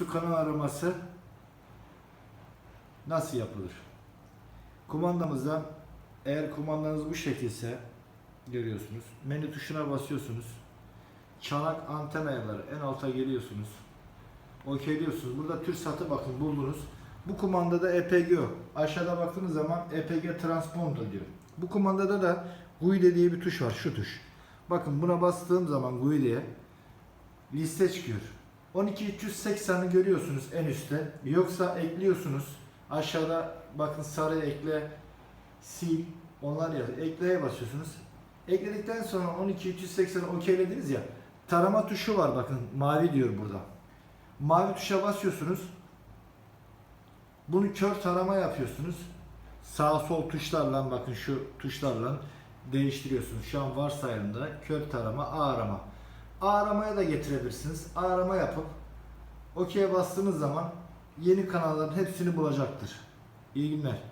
üstü kanal araması nasıl yapılır? Kumandamızda eğer kumandanız bu şekilse görüyorsunuz. Menü tuşuna basıyorsunuz. Çanak anten ayarları en alta geliyorsunuz. Okeyliyorsunuz. Burada TürkSat'ı bakın buldunuz. Bu kumandada EPG. Aşağıda baktığınız zaman EPG transponder diyor. Bu kumandada da GUI diye bir tuş var. Şu tuş. Bakın buna bastığım zaman GUI diye liste çıkıyor. 12380'i görüyorsunuz en üstte. Yoksa ekliyorsunuz. Aşağıda bakın sarı ekle, sil, onlar yazıyor. Ekleye basıyorsunuz. Ekledikten sonra 12380'i okeylediniz ya. Tarama tuşu var bakın mavi diyor burada. Mavi tuşa basıyorsunuz. Bunu kör tarama yapıyorsunuz. Sağ sol tuşlarla bakın şu tuşlarla değiştiriyorsunuz. Şu an varsayımda kör tarama, A arama. A aramaya da getirebilirsiniz. A arama yapıp OK'ye bastığınız zaman yeni kanalların hepsini bulacaktır. İyi günler.